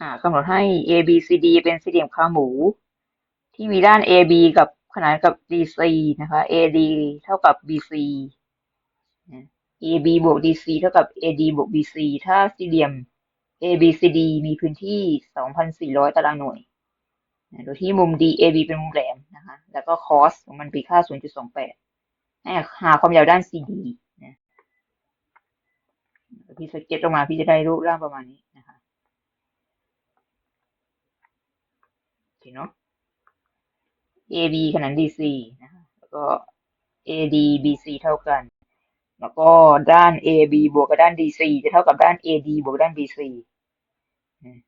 อ่ากำหนดให้ A B C D เป็นสี่เหลี่ยมคาหมู ที่มีด้าน A B กับขนานกับ D C นะคะ A D เท่ากับ B C A B บวก D C เท่ากับ A D บวก B C ถ้าสี่เหลี่ยม A B C D มีพื้นที่ 2,400 ตารางหน่วย โดยที่มุม D A B เป็นมุมแหลมนะคะ แล้วก็ cos ของมันเป็นค่า 0.28 หาความยาวด้าน C D นะพี่สเก็ตออกมาพี่จะได้รูปร่างประมาณนี้ เนาะ AB ขนาน DC นะคะแล้วก็ AD BC เท่ากัน แล้วก็ด้าน AB บวกกับด้าน DC จะเท่ากับด้าน AD บวกด้าน BC นะ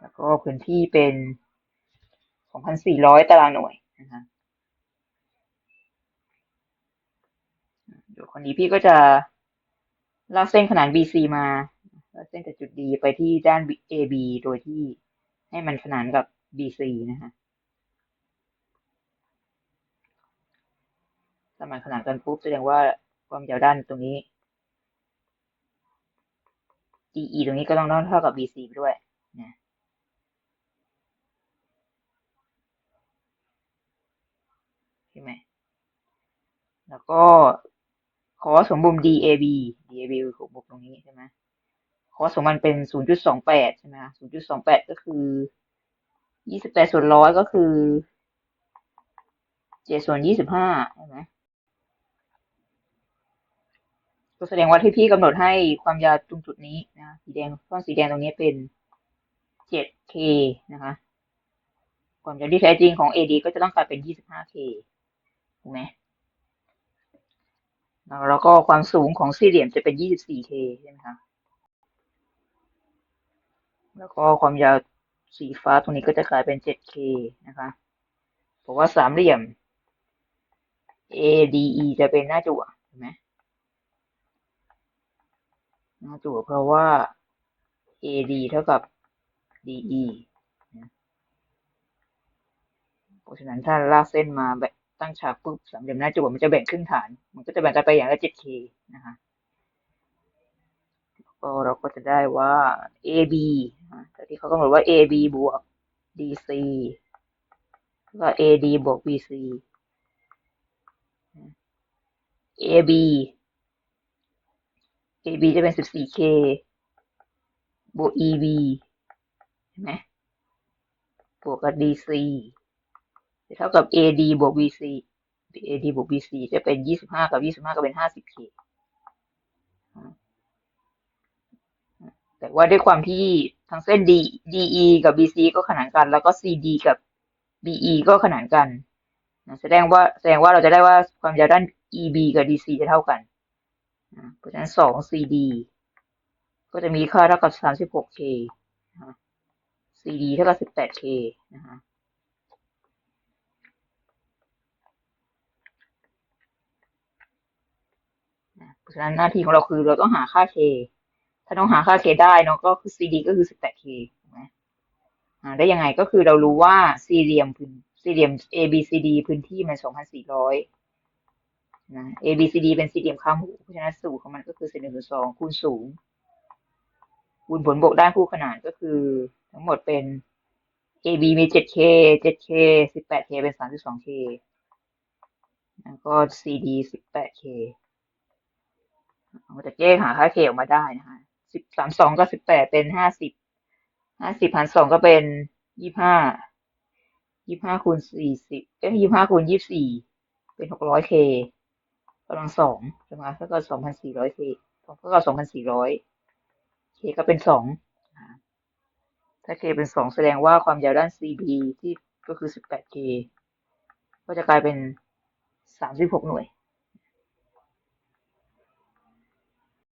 แล้วก็พื้นที่เป็น 2,400 ตารางหน่วยนะคะเดี๋ยวคนนี้พี่ก็จะลากเส้นขนาน BC มา ลากเส้นจากจุด D ไปที่ด้าน AB โดยที่ให้มันขนานกับ BC นะคะถ้ามันขนานกันปุ๊บแสดงว่าความยาวด้านตรงนี้ GE ตรงนี้ก็ต้องเท่ากับ BC ไปด้วยนะใช่ไหมแล้วก็คอสของมุม DAB DAB ของมุมตรงนี้ใช่ไหม อสของมันเป็น0.28ใช่ไหม0.28ก็คือ28ส่วนร้อยก็คือ7ส่วน25ใช่ไหมก็แสดงว่าที่พี่กำหนดให้ความยาวตรงจุดนี้นะสีแดงต้นสีแดงตรงนี้เป็น 7K นะคะ ความยาวที่แท้จริงของ AD ก็จะต้องกลายเป็น 25K ถูกไหมแล้วก็ความสูงของสี่เหลี่ยมจะเป็น 24K ใช่ไหมคะ แล้วก็ความยาวสีฟ้าตรงนี้ก็จะกลายเป็น 7K นะคะเพราะว่าสามเหลี่ยม ADE จะเป็นหน้าจั่วเห็นไหมหน้าจั่วเพราะว่า AD เท่ากับ DE นะเพราะฉะนั้นถ้าลากเส้นมาแบบตั้งฉากปุ๊บสามเหลี่ยมหน้าจั่วมันจะแบ่งครึ่งฐาน มันก็จะแบ่งกันไปอย่างละ 7K นะคะก็เราก็จะได้ว่า AB แต่ที่เขากำหนดว่า AB บวก DC แล้วก็ AD บวก BC AB AB จะเป็น 14K บวก EB เห็นไหมบวกกับ DC จะเท่ากับ AD บวก BC AD บวก BC จะเป็น 25 กับ 25 ก็เป็น 50K แต่ว่าด้วยความที่ ทั้งเส้น D DE กับ BC ก็ขนานกัน แล้วก็ CD กับ BE ก็ขนานกันแสดงว่าแสดงว่าเราจะได้ว่าความยาวด้าน EB กับ DC จะเท่ากันเพราะฉะนั้น 2 CD ก็จะมีค่าเท่ากับ 36K CD เท่ากับ 18K นะคะเพราะฉะนั้นหน้าที่ของเราคือเราต้องหาค่า K ถ้าต้องหาค่า K ได้เนาะก็คือ CD ก็คือ 18K ถูกไหมหาได้ยังไงก็คือเรารู้ว่าสี่เหลี่ยมพื้นสี่เหลี่ยม ABCD พื้นที่มัน 2,400นะ ABCD เป็นสี่เหลี่ยมข้างหูเพราะฉะนั้นสูตรของมันก็คือเศษหนึ่งส่วนสองคูณสูงคูณผลบวกด้านคู่ขนานก็คือ ทั้งหมดเป็น AB มี 7K 7K 18K เป็น 32K แล้วก็ CD 18K เราจะแยกหาค่า K ออกมาได้นะคะ สิบสามสองก็สิบแปดเป็นห้าสิบห้าสิบหารสองก็เป็นยี่ห้ายี่ห้าคูณสี่สิบเอ้ยยี่ห้าคูณยี่สี่เป็นหกร้อยเคกำลังสองใช่ไหมแล้วก็สองพันสี่ร้อยเคก็สองพันสี่ร้อยเคก็เป็นสองถ้าเคเป็นสองแสดงว่าความยาวด้าน CB ที่ก็คือสิบแปดเคก็จะกลายเป็นสามสิบหกหน่วย